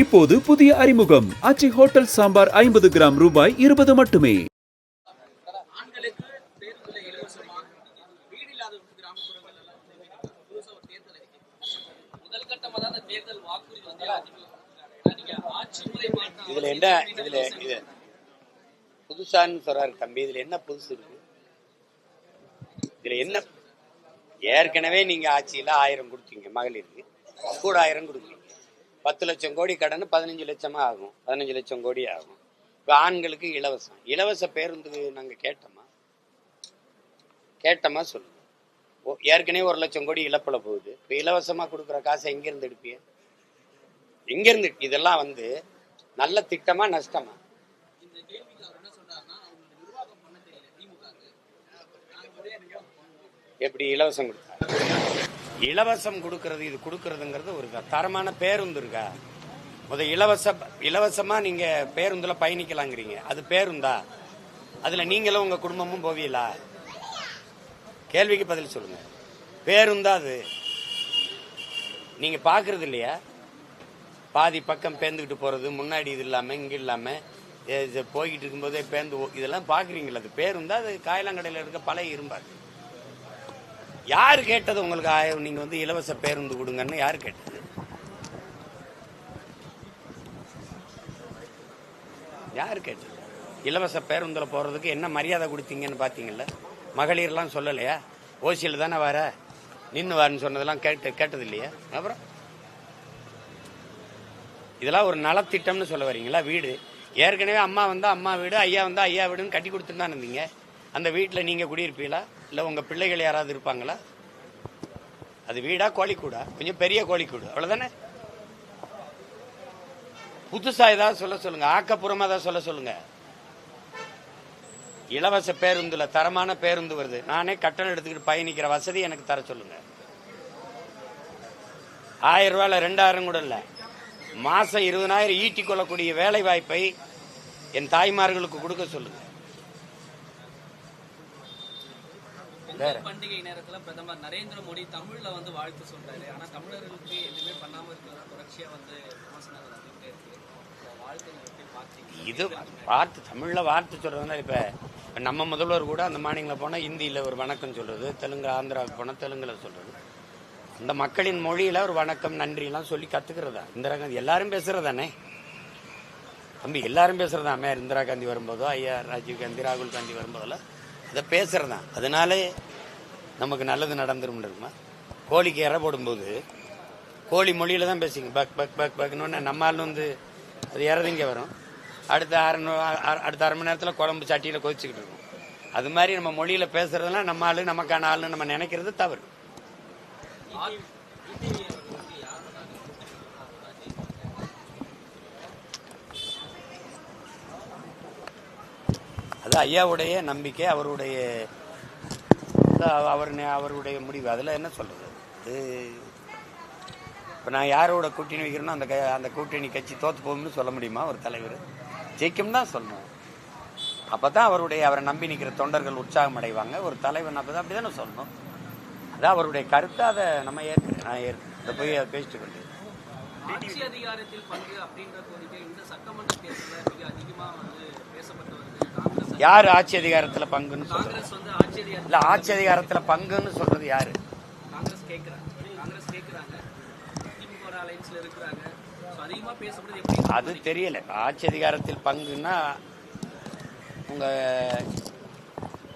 இப்போது புதிய அறிமுகம். அச்சி ஹோட்டல் சாம்பார் ஐம்பது கிராம் ரூபாய் இருபது மட்டுமே. இதுல என்ன இதுல இது புதுசான்னு சொல்றாரு தம்பி. இதுல என்ன புதுசு இருக்கு? இதுல என்ன? ஏற்கனவே நீங்க ஆட்சியில ஆயிரம் கொடுத்தீங்க மகளிருக்கு. கூட ஆயிரம் கொடுக்குறீங்க பத்து லட்சம் கோடி கடன் பதினஞ்சு லட்சமா ஆகும். பதினஞ்சு லட்சம் கோடி ஆகும். இப்ப ஆண்களுக்கு இலவசம். இலவச பேருந்து நாங்க கேட்டோமா? கேட்டோமா சொல்லுங்க. ஓ, ஏற்கனவே ஒரு லட்சம் கோடி இழப்புல போகுது. இப்ப இலவசமா கொடுக்குற காசை எங்க இருந்து எடுப்பீங்க? எங்க இருந்து இதெல்லாம் வந்து நல்ல திட்டமா நஷ்டமா? எப்படி இலவசம் கொடுத்தாங்க இலவசம் கொடுக்கறது இது கொடுக்கறதுங்கிறது ஒரு தரமான பேருந்து இருக்கா? முத இலவச இலவசமா நீங்க பேருந்துல பயணிக்கலாங்கிறீங்க. அது பேருந்தா? அதுல நீங்களும் உங்க குடும்பமும் போவீங்களா? கேள்விக்கு பதில் சொல்லுங்க. பேருந்தா அது? நீங்க பாக்குறது இல்லையா? பாதி பக்கம் பேந்துக்கிட்டு போறது முன்னாடி இது இல்லாம இங்க இல்லாம இது போய்கிட்டு இருக்கும்போதே பேந்து இதெல்லாம் பாக்குறீங்களா அது பேருந்தா அது காயலாங்கடையில இருக்க பழைய இரும்பாது யார் கேட்டது உங்களுக்கு ஆயிரம் நீங்க வந்து இலவச பேருந்து கொடுங்கன்னு யார் கேட்டது? யார் கேட்டது? இலவச பேருந்தில் போறதுக்கு என்ன மரியாதை கொடுத்தீங்கன்னு பாத்தீங்கல்ல? மகளிர்லாம் சொல்லலையா? ஓசியில் தானே வர? நின்று வரன்னு சொன்னதெல்லாம் கேட்டு கேட்டது இல்லையா அப்புறம்? இதெல்லாம் ஒரு நலத்திட்டம்னு சொல்ல வரீங்களா? வீடு. ஏற்கனவே அம்மா வந்தால் அம்மா வீடு ஐயா வந்தால் ஐயா வீடுன்னு கட்டி கொடுத்துட்டு தான் இருந்தீங்க. அந்த வீட்டில் நீங்கள் குடியிருப்பீங்களா? இல்லை உங்கள் பிள்ளைகள் யாராவது இருப்பாங்களா? அது வீடா கோழிக்கூடா? கொஞ்சம் பெரிய கோழிக்கூடு. அவ்வளோதானே புதுசாக ஏதாவது சொல்ல சொல்லுங்க. ஆக்கப்பூர்வமா ஏதாவது சொல்ல சொல்லுங்க. இலவச பேருந்துல தரமான பேருந்து வருது. நானே கட்டணம் எடுத்துக்கிட்டு பயணிக்கிற வசதி எனக்கு தர சொல்லுங்க. ஆயிரம் ரூபாயில ரெண்டாயிரம் கூட இல்லை. மாசம் இருபதாயிரம் ஈட்டி கொள்ளக்கூடிய வேலை வாய்ப்பை என் தாய்மார்களுக்கு கொடுக்க சொல்லுங்க. வேற. பண்டிகை நேரத்துல பிரதமர் நரேந்திர மோடி தமிழ்ல வந்து வாழ்த்து சொல்றாரு? ஆனா தமிழர்களுக்கு எதுவுமே பண்ணாம இருக்கிறதா தொடர்ச்சியா வந்து விமர்சனங்கள் வந்துட்டே இருக்கு. இது வார்த்தை தமிழ்ல வார்த்தை சொல்றதுனா இப்ப நம்ம முதல்வர் கூட அந்த மாநிலங்களில் போனா ஹிந்தியில ஒரு வணக்கம் சொல்றது தெலுங்கு ஆந்திராவுக்கு போனா தெலுங்குல சொல்றது. அந்த மக்களின் மொழியில ஒரு வணக்கம் நன்றி எல்லாம் சொல்லி கத்துக்கிறதா? இந்திரா காந்தி எல்லாரும் பேசுறதானே? தம்பி எல்லாரும் பேசுறதாமே இந்திரா காந்தி வரும்போதோ ஐயா ராஜீவ் காந்தி ராகுல் காந்தி வரும்போதெல்லாம் இதை பேசுகிறது தான் அதனாலே நமக்கு நல்லது நடந்துரும் இருக்குமா? கோழிக்கு இற போடும்போது கோழி மொழியில தான் பேசிங்க பக் பக் பக் பக்னு நம்ம ஆள் வந்து அது இறதிங்க வரும். அடுத்த அரை அடுத்த அரை மணி நேரத்தில் குழம்பு சட்டியில் கொதிச்சுக்கிட்டு இருக்கும். அது மாதிரி நம்ம மொழியில் பேசுறதெல்லாம் நம்ம ஆள் நமக்கான ஆளுன்னு நம்ம நினைக்கிறது தவறு. ஐயாவுடைய நம்பிக்கை அவருடைய அவர் அவருடைய முடிவு. அதில் என்ன சொல்கிறது அது இப்போ நான் யாரோட கூட்டணி வைக்கிறேனோ அந்த க- அந்த கூட்டணி கட்சி தோத்து போகும்னு சொல்ல முடியுமா ஒரு தலைவர்? ஜெயிக்கும் தான் சொல்லணும் அப்பதான் அவருடைய அவரை நம்பி நிற்கிற தொண்டர்கள் உற்சாகம் அடைவாங்க. ஒரு தலைவன் அப்பதான் அப்படிதானே சொல்லணும். அதான் அவருடைய கருத்தை அதை நம்ம ஏற்கிறேன் நான் ஏற்கிறேன் போய் அதை பேசிட்டு கொண்டு அதிகாரத்தில் பங்கு அப்படின்ற கோரிக்கை இந்த சட்டமன்ற தேர்தலில் மிக அதிகமாக வந்து பேசப்பட்டு வருது. யார் ஆட்சி அதிகாரத்துல பங்குன்னு சொல்றது? ஆட்சி அதிகாரத்தில் இல்ல ஆட்சி அதிகாரத்துல பங்குன்னு சொல்றது யாரு? அது தெரியல. ஆட்சி அதிகாரத்தில் பங்குன்னா உங்க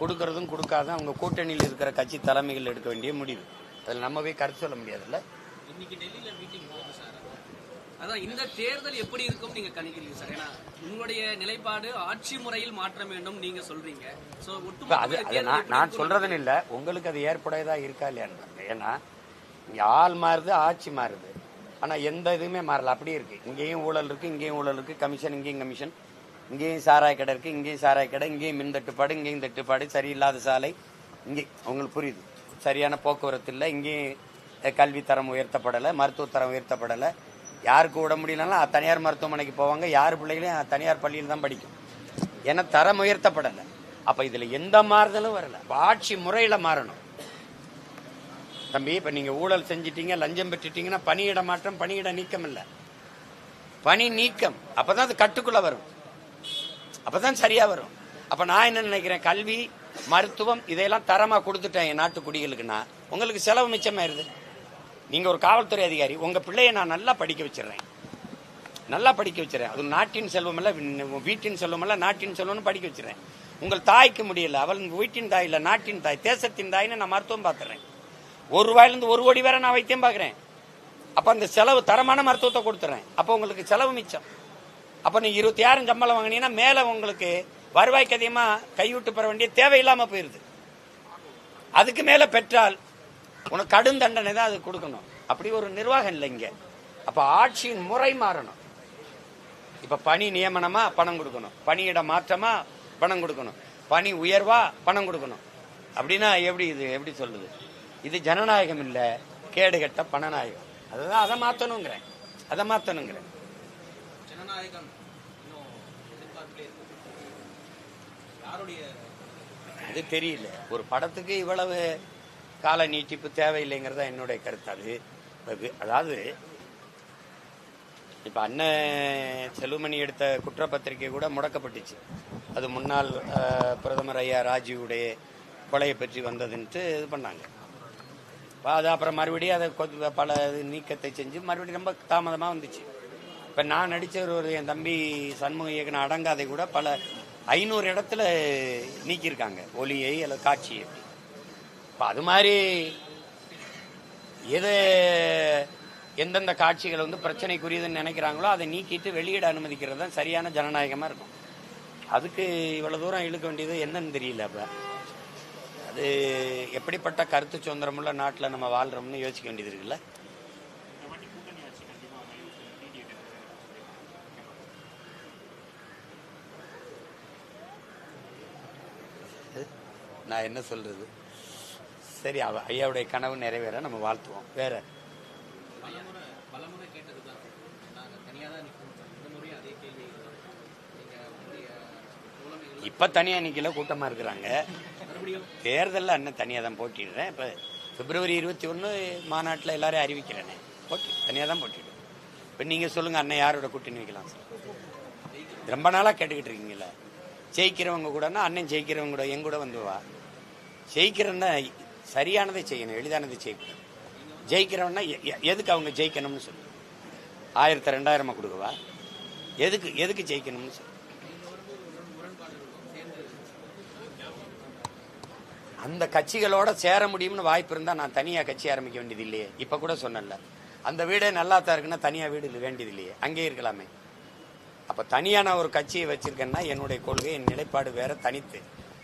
கொடுக்கறதும் கொடுக்காதும் அவங்க கூட்டணியில் இருக்கிற கட்சி தலைமைகள் எடுக்க வேண்டிய முடிவு. அதில் நம்ம போய் கருத்து சொல்ல முடியாதுல்ல? இன்னைக்கு டெல்லியில அதான் இந்த தேர்தல் எப்படி இருக்கும் நீங்க கணிக்கிறீங்க சார்? ஏன்னா உங்களுடைய நிலைப்பாடு ஆட்சி முறையில் மாற்றம் வேண்டும் நீங்க சொல்றீங்க. சோ இப்ப அது நான்? சொல்றதுன்னு இல்லை. உங்களுக்கு அது ஏற்புடையதா இருக்கா இல்லையான்னு. ஏன்னா இங்க ஆள் மாறுது ஆட்சி மாறுது. ஆனா எந்த இதுவுமே மாறல. அப்படியே இருக்கு. இங்கேயும் ஊழல் இருக்கு இங்கேயும் ஊழல் இருக்கு. கமிஷன் இங்கேயும் கமிஷன். இங்கேயும் சாராய கடை இருக்கு இங்கேயும் சாராய கடை இங்கேயும் மின் தட்டுப்பாடு இங்கேயும் தட்டுப்பாடு. சரியில்லாத சாலை. இங்கே உங்களுக்கு புரியுது. சரியான போக்குவரத்து இல்லை. இங்கேயும் கல்வி தரம் உயர்த்தப்படலை மருத்துவ தரம் உயர்த்தப்படலை. யாருக்கு விட முடியலனாலும் தனியார் மருத்துவமனைக்கு போவாங்க. யார் பிள்ளைகளையும் தனியார் பள்ளியில் தான் படிக்கும். ஏன்னா தரம் உயர்த்தப்படலை. அப்போ இதுல எந்த மாறுதலும் வரல. ஆட்சி முறையில் மாறணும். தம்பி இப்போ நீங்க ஊழல் செஞ்சிட்டீங்க லஞ்சம் பெற்றுட்டீங்கன்னா பணியிட மாற்றம் பணியிட நீக்கம் இல்லை. பணி நீக்கம். அப்பதான் அது கட்டுக்குள்ளே வரும். அப்பதான் சரியாக வரும். அப்போ நான் என்ன நினைக்கிறேன்? கல்வி மருத்துவம் இதையெல்லாம் தரமாக கொடுத்துட்டேன் என் நாட்டு குடிகளுக்குன்னா உங்களுக்கு செலவு மிச்சமாயிருது. நீங்கள் ஒரு காவல்துறை அதிகாரி உங்கள் பிள்ளையை நான் நல்லா படிக்க வச்சிடுறேன். நல்லா படிக்க வச்சிடறேன். அது நாட்டின் செல்வமெல்லாம் வீட்டின் செல்வமெல்லாம் நாட்டின் செல்வம்னு படிக்க வச்சிடறேன். உங்கள் தாய்க்கு முடியல அவள் வீட்டின் தாய் இல்லை நாட்டின் தாய் தேசத்தின் தாய்னு நான் மருத்துவம் பார்த்துறேன் ஒரு ரூபாயிலேருந்து ஒரு கோடி வேற நான் வைத்தியம் பார்க்குறேன். அப்போ அந்த செலவு தரமான மருத்துவத்தை கொடுத்துறேன் அப்போ உங்களுக்கு செலவு மிச்சம். அப்போ நீ இருபத்தி ஆயிரம் சம்பளம் வாங்கினீங்கன்னா மேலே உங்களுக்கு வருவாய்க்கு அதிகமாக கைவிட்டு பெற வேண்டிய தேவையில்லாமல் போயிடுது அதுக்கு மேலே பெற்றால் உனக்கு கடும் தண்டனை தான் அது கொடுக்கணும். அப்படி ஒரு நிர்வாகம் இல்லை இங்க. அப்ப ஆட்சியின் முறை மாறணும். இப்ப பணி நியமனமா பணம் கொடுக்கணும். பணியிட மாற்றமா பணம் கொடுக்கணும். பணி உயர்வா பணம் கொடுக்கணும். அப்படின்னா எப்படி இது? எப்படி சொல்லுது இது ஜனநாயகம் இல்ல. கேடுகட்ட பணநாயகம். அதுதான் அதை மாத்தணுங்கிறேன். அதை யாருடைய அது தெரியல. ஒரு படத்துக்கு இவ்வளவு கால நீட்டிப்பு தேவையில்லைங்கிறதா என்னுடைய கருத்து. அது அதாவது இப்போ அண்ணன் செல்வமணி எடுத்த குற்றப்பத்திரிகை கூட முடக்கப்பட்டுச்சு. அது முன்னாள் பிரதமர் ஐயா ராஜீவுடைய கொலையை பற்றி வந்ததுன்ட்டு இது பண்ணாங்க. அது அப்புறம் மறுபடியும் அதை பல இது நீக்கத்தை செஞ்சு மறுபடியும் ரொம்ப தாமதமாக வந்துச்சு. இப்போ நான் நடித்த ஒரு ஒரு என் தம்பி சண்முக இயக்குன அடங்காதை கூட பல ஐநூறு இடத்துல நீக்கியிருக்காங்க. ஒலியை அல்லது காட்சியை. இப்போ அது மாதிரி எது எந்தெந்த காட்சிகள் வந்து பிரச்சனைக்குரியதுன்னு நினைக்கிறாங்களோ அதை நீக்கிட்டு வெளியிட அனுமதிக்கிறது தான் சரியான ஜனநாயகமாக இருக்கும். அதுக்கு இவ்வளோ தூரம் இழுக்க வேண்டியது என்னன்னு தெரியல அப்போ. அது எப்படிப்பட்ட கருத்து சுதந்திரமுள்ள நாட்டில் நம்ம வாழ்றோம்னு யோசிக்க வேண்டியது இருக்குல்ல. நான் என்ன சொல்றது? சரி அவ ஐயாவுடைய கனவு நிறைவேற நம்ம வாழ்த்துவோம். வேற? இப்ப தனியா நிக்கல கூட்டமா இருக்கிறாங்க. தேர்தலில் அண்ணன் தனியாக தான் போட்டிடுறேன். இப்போ பிப்ரவரி இருபத்தி ஒன்று மாநாட்டில் எல்லாரையும் அறிவிக்கிறேனே. போட்டி தனியாக தான் போட்டிடுவேன் இப்போ நீங்கள் சொல்லுங்கள் அண்ணன் யாரோட கூட்டணி வைக்கலாம் சார்? ரொம்ப நாளாக கேட்டுக்கிட்டு இருக்கீங்களே ஜெயிக்கிறவங்க கூடனா அண்ணன் ஜெயிக்கிறவங்க கூட என் கூட வந்து வா. ஜெயிக்கிறன்னா சரியானதை செய்யணும் எளிதானதை செய்யக்கூடாது. ஜெயிக்கிறவன்னா எ- எதுக்கு அவங்க ஜெயிக்கணும்னு சொல்லு. ஆயிரத்தி ரெண்டாயிரமா கொடுக்கவா? எதுக்கு எதுக்கு ஜெயிக்கணும்னு சொல்லு. அந்த கட்சிகளோட சேர முடியும்னு வாய்ப்பு இருந்தால் நான் தனியாக கட்சி ஆரம்பிக்க வேண்டியது இல்லையே இப்போ கூட சொன்னேன்ல. அந்த வீடே நல்லா தான் இருக்குன்னா தனியாக வீடு இல்லை வேண்டியது இல்லையே அங்கே இருக்கலாமே. அப்போ தனியாக நான் ஒரு கட்சியை வச்சிருக்கேன்னா என்னுடைய கொள்கை என் நிலைப்பாடு வேற தனித்து.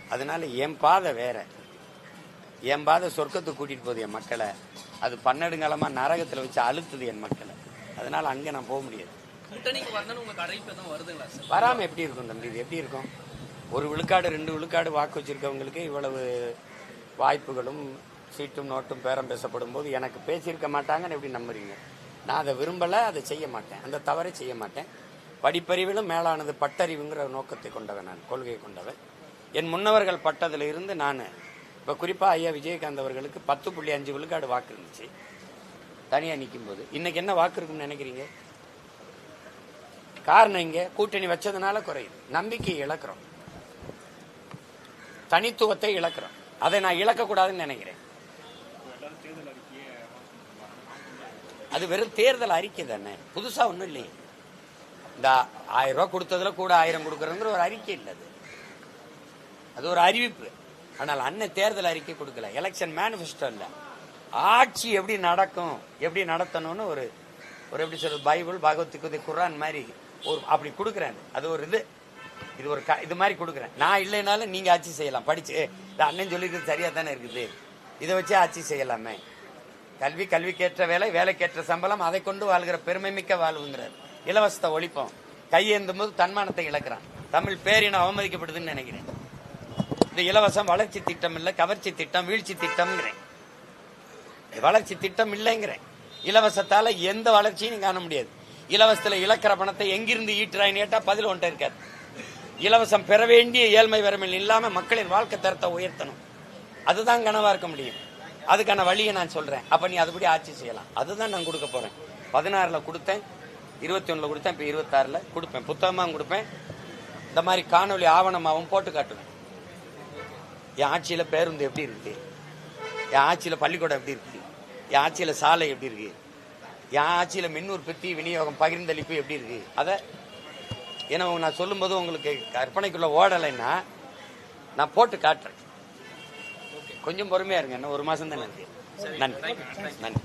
அதனால என் பாதை வேற. என் பாதை சொர்க்கத்துக்கு கூட்டிட்டு போகுது என் மக்களை. அது பன்னெடுங்காலமா நரகத்துல வச்சு அழுத்துது என் மக்களை. அதனால அங்க நான் போக முடியாது. கூட்டணிக்கு வரணும்னு உங்களுக்கு அழைப்பு எதுவும் வருதுங்களா சார்? வராம எப்படி இருக்கும் தம்பி? இது எப்படி இருக்கும்? ஒரு விழுக்காடு ரெண்டு விழுக்காடு வாக்கு வச்சிருக்கவங்களுக்கு இவ்வளவு வாய்ப்புகளும் சீட்டும் நோட்டும் பேரம் பேசப்படும் போது எனக்கு பேசியிருக்க மாட்டாங்கன்னு எப்படி நம்புறீங்க? நான் அதை விரும்பல அதை செய்ய மாட்டேன். அந்த தவறை செய்ய மாட்டேன். படிப்பறிவிலும் மேலானது பட்டறிவுங்கிற நோக்கத்தை கொண்டவன் நான் கொள்கையை கொண்டவன். என் முன்னவர்கள் பட்டதுல இருந்து நான் இப்ப குறிப்பாக ஐயா விஜயகாந்த் அவர்களுக்கு பத்து புள்ளி அஞ்சு விழுக்காடு வாக்கு இருந்துச்சு. தனியா நிற்கும் போது இன்னைக்கு என்ன வாக்கு இருக்குன்னு நினைக்கிறீங்க? காரணம் இங்கே கூட்டணி வச்சதுனால குறையுது. நம்பிக்கையை இழக்கிறோம். தனித்துவத்தை இழக்கிறோம். அதை நான் இழக்கக்கூடாதுன்னு நினைக்கிறேன். அது வெறும் தேர்தல் அறிக்கை தானே. புதுசா ஒண்ணும் இல்லையே. இந்த ஆயிரம் ரூபா கொடுத்ததுல கூட ஆயிரம் கொடுக்கறதுங்கிற ஒரு அறிக்கை இல்லை அது. அது ஒரு அறிவிப்பு. ஆனால் அண்ணன் தேர்தல் அறிக்கை கொடுக்கல. எலெக்ஷன் மேனிஃபெஸ்டோ இல்ல. ஆட்சி எப்படி நடக்கும் எப்படி நடத்தணும்னு ஒரு ஒரு எப்படி சொல்றது பைபிள் பகவத்கீதை குரான் மாதிரி ஒரு அப்படி கொடுக்குறேன். அது ஒரு இது. இது ஒரு க- இது மாதிரி கொடுக்குறேன். நான் இல்லைனாலும் நீங்க ஆட்சி செய்யலாம். படிச்சு இந்த அண்ணன் சொல்லிக்கிறது சரியா தானே இருக்குது. இதை வச்சு ஆட்சி செய்யலாமே. கல்வி கல்விக்கேற்ற வேலை வேலைக்கேற்ற சம்பளம் அதை கொண்டு வாழ்கிற பெருமை மிக்க வாழ்வுங்கிறார். இலவசத்தை ஒழிப்போம். கையேந்தும் போது தன்மானத்தை இழக்கிறான். தமிழ் பேரினம் அவமதிக்கப்படுதுன்னு நினைக்கிறேன். இந்த இலவசம் வளர்ச்சி திட்டம் இல்லை கவர்ச்சி திட்டம் வீழ்ச்சி திட்டம்ங்கிறேன். வளர்ச்சி திட்டம் இல்லைங்கிறேன். இலவசத்தால எந்த வளர்ச்சியும் காண முடியாது. இலவசத்தில் இழக்கிற பணத்தை எங்கிருந்து ஈட்டுறாயின்னு கேட்டால் பதில் ஒன்றை இருக்காது. இலவசம் பெற வேண்டிய ஏழ்மை வரமில் இல்லாமல் மக்களின் வாழ்க்கை தரத்தை உயர்த்தணும். அதுதான் கனவாக இருக்க முடியும். அதுக்கான வழியை நான் சொல்கிறேன் அப்போ நீ அதுபடி ஆட்சி செய்யலாம். அதுதான் நான் கொடுக்க போகிறேன் பதினாறில் கொடுத்தேன். இருபத்தி ஒன்றில் கொடுத்தேன். இப்போ இருபத்தாறுல கொடுப்பேன். புத்தகமாகவும் கொடுப்பேன். இந்த மாதிரி காணொலி ஆவணமாகவும் போட்டு காட்டுவேன். என் ஆட்சியில பேருந்து எப்படி இருக்கு? என் ஆட்சியில பள்ளிக்கூடம் எப்படி இருக்கு? என் ஆட்சியில சாலை எப்படி இருக்கு? என் ஆட்சியில மின் உற்பத்தி விநியோகம் பகிர்ந்தளிப்பு எப்படி இருக்கு? அதை ஏன்னா நான் சொல்லும்போது உங்களுக்கு கற்பனைக்குள்ள ஓடலைன்னா நான் போட்டு காட்டுறேன். கொஞ்சம் பொறுமையா இருங்க என்ன ஒரு மாசம் தானே இருக்கு நன்றி. நன்றி.